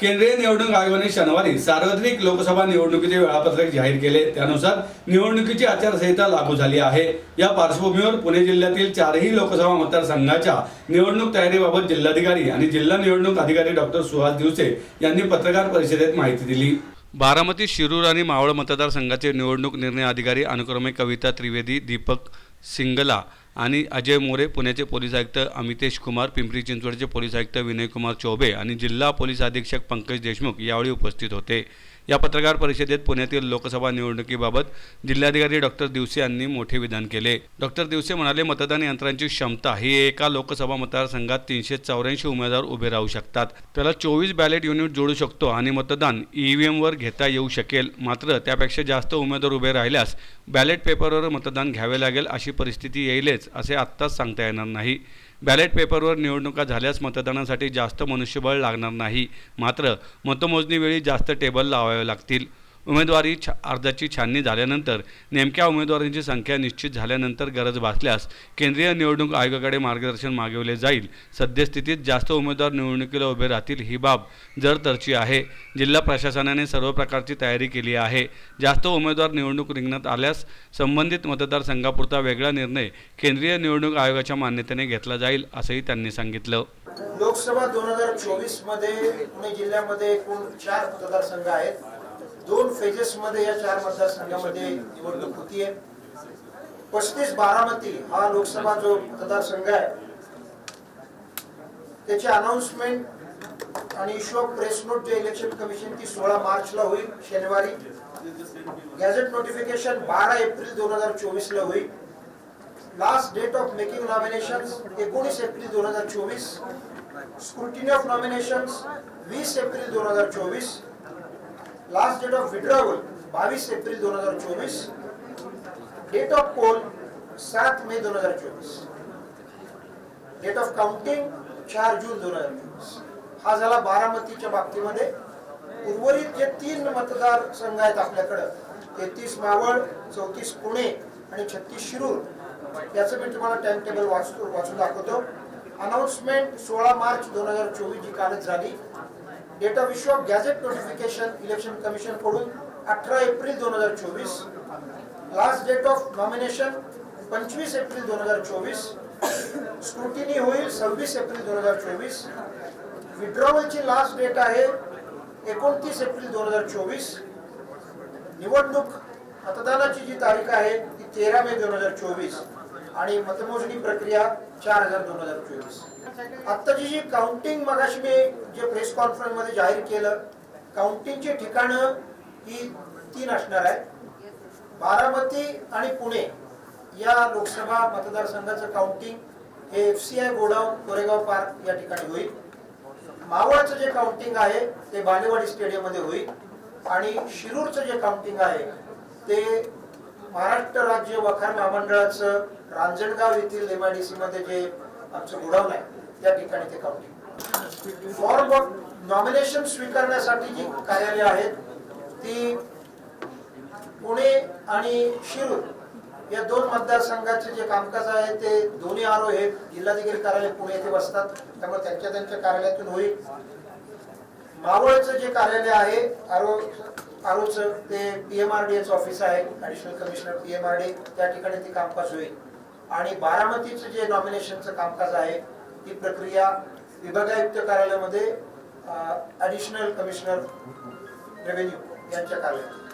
केंद्रीय निवडणूक आयोगाने शनिवारी सार्वत्रिक लोकसभा निवडणुकीचे वेळापत्रक जाहीर केले. त्यानुसार निवडणुकीची आचारसंहिता लागू झाली आहे. या पार्श्वभूमीवर पुणे जिल्ह्यातील चारही लोकसभा मतदारसंघाच्या निवडणूक तयारीबाबत जिल्हाधिकारी आणि जिल्हा निवडणूक अधिकारी डॉक्टर सुहास दिवसे यांनी पत्रकार परिषदेत माहिती दिली. बारामती शिरूर आणि मावळ मतदारसंघाचे निवडणूक निर्णय अधिकारी अनुक्रमे कविता त्रिवेदी दीपक सिंगला आणि अजय मोरे पुण्याचे पोलीस आयुक्त अमितेश कुमार पिंपरी चिंचवडचे पोलीस आयुक्त विनयकुमार चौबे आणि जिल्हा पोलीस अधीक्षक पंकज देशमुख यावेळी उपस्थित होते. या पत्रकार परिषदेत पुण्यातील लोकसभा निवडणुकीबाबत जिल्हाधिकारी डॉक्टर दिवसे यांनी मोठे विधान केले. डॉक्टर दिवसे म्हणाले मतदान यंत्रांची क्षमता ही एका लोकसभा मतदारसंघात तीनशे चौऱ्याऐंशी उमेदवार उभे राहू शकतात. त्याला चोवीस बॅलेट युनिट जोडू शकतो आणि मतदान ईव्हीएमवर घेता येऊ शकेल. मात्र त्यापेक्षा जास्त उमेदवार उभे राहिल्यास बॅलेट पेपरवर मतदान घ्यावे लागेल अशी परिस्थिती येईलच असे आत्ताच सांगता येणार नाही. बॅलेट पेपरवर निवडणुका झाल्यास मतदानासाठी जास्त मनुष्यबळ लागणार नाही. मात्र मतमोजणीवेळी जास्त टेबल लावावे लागतील. उमेदवारी छा अर्जाची छाननी झाल्यानंतर नेमक्या उमेदवारांची संख्या निश्चित झाल्यानंतर गरज भासल्यास केंद्रीय निवडणूक आयोगाकडे मार्गदर्शन मागवले जाईल. सद्यस्थितीत जास्त उमेदवार निवडणुकीला उभे राहतील ही बाब जरतरची आहे. जिल्हा प्रशासनाने सर्व प्रकारची तयारी केली आहे. जास्त उमेदवार निवडणूक रिंगणात आल्यास संबंधित मतदारसंघापुरता वेगळा निर्णय केंद्रीय निवडणूक आयोगाच्या मान्यतेने घेतला जाईल असंही त्यांनी सांगितलं. लोकसभा दोन हजार चोवीसमध्ये पुणे जिल्ह्यामध्ये एकूण चार मतदारसंघ आहेत. दोन फेजेस मध्ये या चार मतदारसंघामध्ये निवडणूक होतीये. पस्तीस बारामती हा लोकसभा जो मतदारसंघ आहे त्याची अनाउन्समेंट आणि इश्यू ऑफ प्रेस नोट जे इलेक्शन कमिशन ती सोळा मार्चला होईल शनिवारी. गॅझेट नोटिफिकेशन बारा एप्रिल दोन हजार चोवीस ला होईल. Last date of making nomination एकोणीस एप्रिल दोन हजार चोवीस. स्क्रुटिनी ऑफ नॉमिनेशन वीस एप्रिल दोन हजार चोवीस. लास्ट डेट ऑफ विड्रॉवल बावीस एप्रिल दोन हजार चोवीस. डेट ऑफ पोल सात मे दोन हजार चोवीस. डेट ऑफ काउंटिंग चार जून दोन हजार चोवीस. हा झाला बारामतीच्या बाबतीमध्ये. उर्वरित जे तीन मतदार संघ आहेत आपल्याकडं तेहतीस मावळ चौतीस पुणे आणि छत्तीस शिरूर याचं मी तुम्हाला टाइम टेबल वाचतो वाचून दाखवतो. अनाऊन्समेंट सोळा मार्च दोन हजार चोवीस जी कालच झाली. Date of issue of gazette notification election कमिशनकडून अठरा एप्रिल दोन हजार चोवीस लास्ट डेट ऑफ नॉमिनेशन पंचवीस एप्रिल दोन हजार चोवीस स्क्रुटिनी होईल सव्वीस एप्रिल दोन हजार चोवीस विड्रॉवलची लास्ट डेट आहे एकोणतीस एप्रिल दोन हजार चोवीस निवडणूक मतदानाची जी तारीख आहे ती तेरा मे दोन हजार चोवीस. आणि मतमोजणी प्रक्रिया चार हजार दोन हजार चोवीस. आत्ताची जी काउंटिंग मगाशी मी जे प्रेस कॉन्फरन्समध्ये जाहीर केलं काउंटिंगची ठिकाणं ही तीन असणार आहे बारामती आणि पुणे या लोकसभा मतदारसंघाचं काउंटिंग हे F C I godown Koregaon Park या ठिकाणी होईल. मावळचं जे काउंटिंग आहे ते बालेवाडी स्टेडियममध्ये होईल. आणि शिरूरचं जे काउंटिंग आहे ते महाराष्ट्र राज्य वखार महामंडळाचं रांजणगाव येथील एमआयडीसी मध्ये जे आमचं गोडाऊन आहे त्या ठिकाणी ते काउंटिंग फॉर्म ऑफ नॉमिनेशन स्वीकारण्यासाठी जी कार्यालय आहेत ती पुणे आणि शिरूर या दोन मतदारसंघाचे जे कामकाज आहे ते दोन्ही आरो हे जिल्हाधिकारी कार्यालय पुणे येथे बसतात त्यामुळे त्यांच्या त्यांच्या कार्यालयातून होईल. मावळचं जे कार्यालय आहे आरो आरोचं ते पीएमआरडीएचं ऑफिस आहे additional commissioner P M R D त्या ठिकाणी ते कामकाज होईल. आणि बारामतीचं जे नॉमिनेशनचं कामकाज आहे ती प्रक्रिया विभागायुक्त कार्यालयामध्ये ऍडिशनल कमिशनर रेव्हेन्यू यांच्या कार्यालयात.